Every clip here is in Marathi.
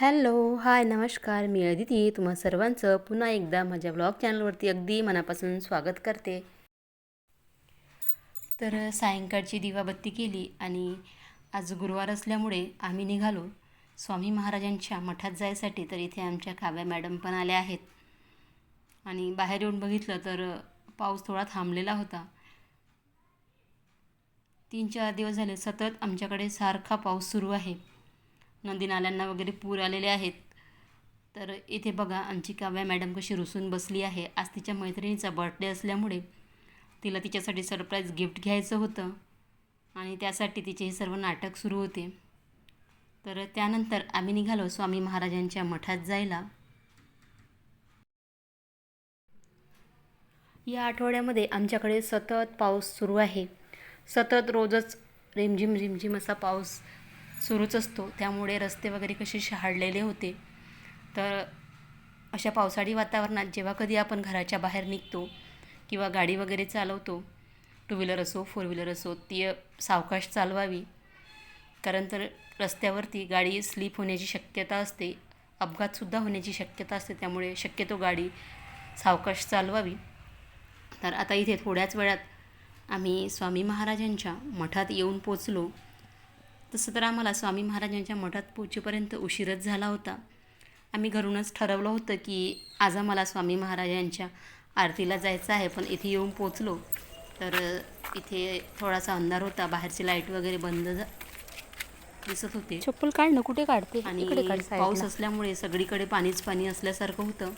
हॅलो हाय नमस्कार मी अदिती. तुम्हा सर्वांचं पुन्हा एकदा माझ्या ब्लॉग चॅनलवरती अगदी मनापासून स्वागत करते. तर सायंकाळची दिवाबत्ती केली आणि आज गुरुवार असल्यामुळे आम्ही निघालो. स्वामी महाराजांच्या मठात जायसाठी तर इथे आमच्या काव्या मॅडम पण आल्या आहेत. आणि बाहेर येऊन बघितलं तर पाऊस थोडा थांबलेला होता. तीन चार दिवस झाले सतत आमच्याकडे सारखा पाऊस सुरू आहे. नदी नाल्यांना वगैरे पूर आलेले आहेत. तर इथे बघा आमची काव्या मॅडम कशी रुसून बसली आहे. आज तिच्या मैत्रिणीचा बर्थडे असल्यामुळे तिला तिच्यासाठी सरप्राईज गिफ्ट घ्यायचं होतं आणि त्यासाठी तिचे हे सर्व नाटक सुरू होते. तर त्यानंतर आम्ही निघालो स्वामी महाराजांच्या मठात जायला. या आठवड्यामध्ये आमच्याकडे सतत पाऊस सुरू आहे. सतत रोजच रिमझिम रिमझिम असा पाऊस सुरूच असतो. त्यामुळे रस्ते वगैरे कसे शहाळलेले होते. तर अशा पावसाळी वातावरणात जेव्हा कधी आपण घराच्या बाहेर निघतो किंवा गाडी वगैरे चालवतो टू व्हीलर असो फोर व्हीलर असो ती सावकाश चालवावी. कारण तर रस्त्यावरती गाडी स्लीप होण्याची शक्यता असते अपघातसुद्धा होण्याची शक्यता असते त्यामुळे शक्यतो गाडी सावकाश चालवावी. तर आता इथे थोड्याच वेळात आम्ही स्वामी महाराजांच्या मठात येऊन पोचलो. तसं तर आम्हाला स्वामी महाराजांच्या मठात पोचेपर्यंत उशीरच झाला होता. आम्ही घरूनच ठरवलं होतं की आज आम्हाला स्वामी महाराजांच्या आरतीला जायचं आहे पण इथे येऊन पोचलो. तर इथे थोडासा अंधार होता बाहेरची लाइट वगैरे बंद दिसत होते. चप्पल काढ ना कुठे काढते? आणि पाऊस. असल्यामुळे सगळीकडे पाणीच पाणी असल्यासारखं होतं.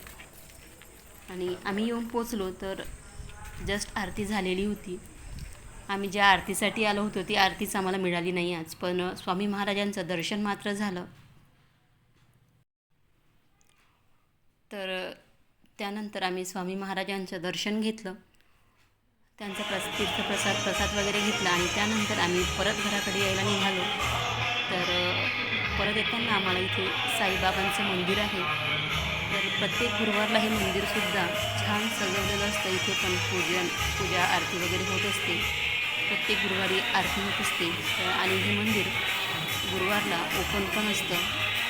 आणि आम्ही येऊन पोचलो तर जस्ट आरती झालेली होती. आम्ही ज्या आरतीसाठी आलो होतो ती आरतीच आम्हाला मिळाली नाही आज. पण स्वामी महाराजांचं दर्शन मात्र झालं. तर त्यानंतर आम्ही स्वामी महाराजांचं दर्शन घेतलं. त्यांचा प्रस तीर्थप्रसाद प्रसाद वगैरे घेतला आणि त्यानंतर आम्ही परत घराकडे यायला निघालो. तर परत येताना आम्हाला इथे साईबाबांचं मंदिर आहे. तर प्रत्येक गुरुवारला हे मंदिरसुद्धा छान सजवलेलं असतं. इथे पण पूजन पूजा आरती वगैरे होत असते. प्रत्येक गुरुवारी आरती होत असते. तर आणि हे मंदिर गुरुवारला ओपन पण असतं.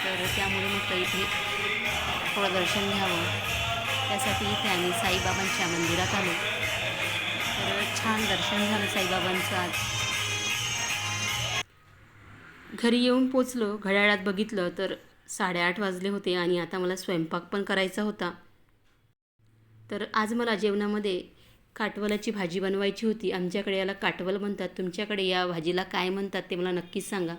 तर त्यामुळे म्हटलं इथे थोडं दर्शन घ्यावं. त्यासाठी इथे आम्ही साईबाबांच्या मंदिरात आलो. तर छान दर्शन झालं साईबाबांचं आज. घरी येऊन पोचलो घड्याळात बघितलं तर साडेआठ वाजले होते आणि आता मला स्वयंपाक पण करायचा होता. तर आज मला जेवणामध्ये काटवलाची भाजी बनवायची होती. आमच्याकडे याला काटवल म्हणतात. तुमच्याकडे या भाजीला काय म्हणतात ते मला नक्कीच सांगा.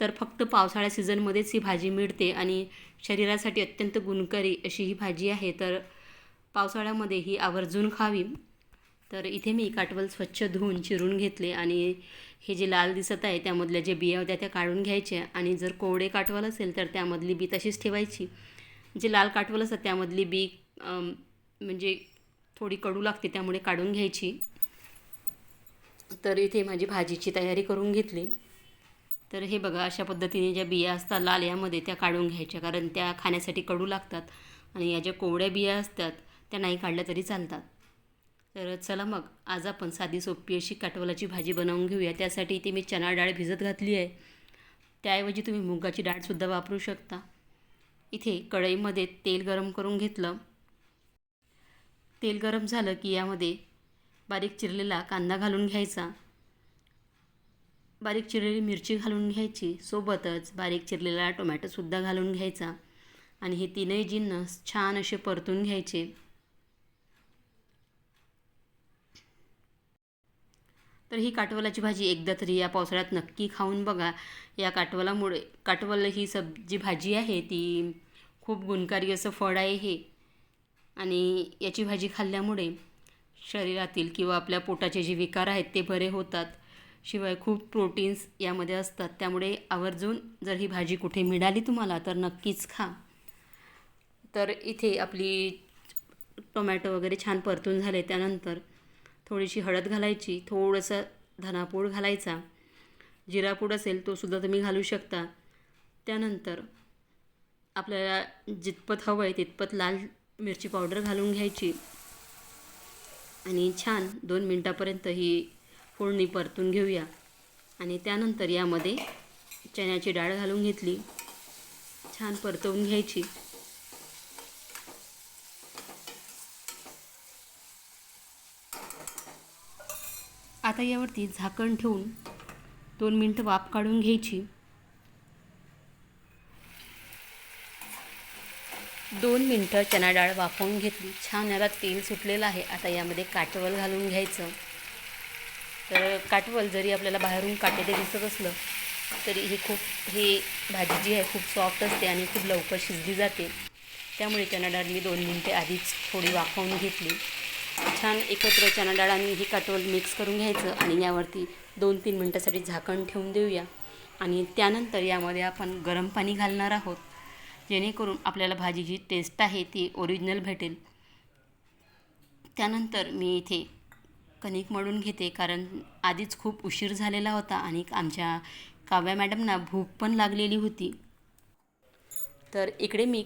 तर फक्त पावसाळ्या सीझनमध्येच ही भाजी मिळते आणि शरीरासाठी अत्यंत गुणकारी अशी ही भाजी आहे. तर पावसाळ्यामध्ये ही आवर्जून खावी. तर इथे मी काटवल स्वच्छ धुवून चिरून घेतले आणि हे जे लाल दिसत आहे त्यामधल्या जे बिया होत्या त्या काढून घ्यायच्या आणि जर कोवडे काटवल असेल तर त्यामधली बी तशीच ठेवायची. जे लाल काटवल असतात त्यामधली बी म्हणजे थोडी कडू लागते त्यामुळे काढून घ्यायची. तर इथे माझी भाजीची तयारी करून घेतली. तर हे बघा अशा पद्धतीने ज्या बिया असतात लाल यामध्ये त्या काढून घ्यायच्या कारण त्या खाण्यासाठी कडू लागतात आणि या ज्या कोवड्या बिया असतात त्या नाही काढल्या तरी चालतात. तर चला मग आज आपण साधी सोपी अशी काटवलाची भाजी बनवून घेऊया. त्यासाठी इथे मी चणा डाळ भिजत घातली आहे. त्याऐवजी तुम्ही मुगाची डाळसुद्धा वापरू शकता. इथे कढईमध्ये तेल गरम करून घेतलं. तेल गरम झालं की यामध्ये बारीक चिरलेला कांदा घालून घ्यायचा. बारीक चिरलेली मिरची घालून घ्यायची. सोबतच बारीक चिरलेला टोमॅटोसुद्धा घालून घ्यायचा. आणि हे तीनही जिन्नस छान असे परतून घ्यायचे. तर ही काटवलाची भाजी एकदा तरी या पावसाळ्यात नक्की खाऊन बघा. या काटवलामुळे काटवल ही सब जी भाजी आहे ती खूप गुणकारी असं फळ आहे हे. आणि याची भाजी खाल्ल्यामुळे शरीरातील किंवा आपल्या पोटाचे जे विकार आहेत ते बरे होतात. शिवाय खूप प्रोटीन्स यामध्ये असतात. त्यामुळे आवर्जून जर ही भाजी कुठे मिळाली तुम्हाला तर नक्कीच खा. तर इथे आपली टोमॅटो वगैरे छान परतून झाले. त्यानंतर थोडीशी हळद घालायची. थोडंसं धनापूड घालायचा. जिरापूड असेल तो सुद्धा तुम्ही घालू शकता. त्यानंतर आपल्याला जितपत हवं आहे तितपत लाल मिरची पावडर घालून घ्यायची. आणि छान दोन मिनटापर्यंत ही फोडणी परतून घेऊया. आणि त्यानंतर यामध्ये चण्याची डाळ घालून घेतली. छान परतवून घ्यायची. आता यावरती झाकण ठेवून दोन मिनटं वाफ काढून घ्यायची. दोन मिनटं चणा डाळ वाफवून घेतली. छान याला तेल सुटलेलं आहे. आता यामध्ये काटवल घालून घ्यायचं. तर काटवल जरी आपल्याला बाहेरून काटेले दिसत असलं तरी ही खूप ही भाजी जी आहे खूप सॉफ्ट असते आणि खूप लवकर शिजली जाते. त्यामुळे चणा डाळ मी दोन मिनटे आधीच थोडी वाफवून घेतली. छान एकत्र चणा डाळ आणि ही काटवल मिक्स करून घ्यायचं आणि यावरती दोन तीन मिनटासाठी झाकण ठेवून देऊया. आणि त्यानंतर यामध्ये आपण गरम पाणी घालणार आहोत. जेणेकरून आपल्याला भाजीची टेस्ट आहे ती ओरिजिनल भेटेल. त्यानंतर मी इथे कणिक मळून घेते कारण आधीच खूप उशीर झालेला होता आणि आमच्या काव्या मॅडमना भूक पण लागलेली होती. तर इकडे मी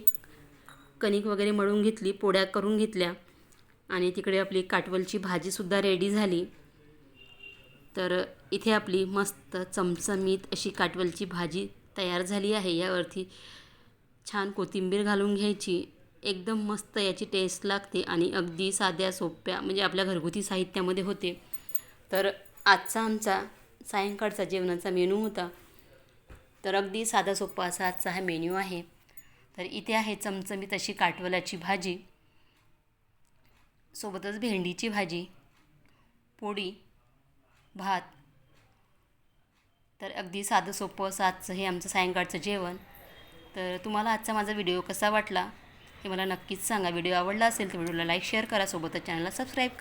कणिक वगैरे मळून घेतली पोळ्या करून घेतल्या आणि तिकडे आपली काटवलची भाजीसुद्धा रेडी झाली. तर इथे आपली मस्त चमचमीत अशी काटवलची भाजी तयार झाली आहे. यावरती छान कोथिंबीर घालून घ्यायची. एकदम मस्त याची टेस्ट लागते आणि अगदी साध्या सोप्या म्हणजे आपल्या घरगुती साहित्यामध्ये होते. तर आजचा आमचा सायंकाळचा जेवणाचा मेनू होता. तर अगदी साधा सोपा असा आजचा हा मेन्यू आहे. तर इथे आहे चमचमीत अशी काटवलाची भाजी. सोबतच भेंडीची भाजी पोळी भात. तर अगदी साधं सोपं असं आजचं हे आमचं सायंकाळचं जेवण. तर तुम्हाला आजचा माझा व्हिडिओ कसा वाटला हे मला नक्कीच सांगा. व्हिडिओ आवडला असेल तर व्हिडिओला लाईक शेअर करा. सोबतच चॅनलला सबस्क्राईब करा.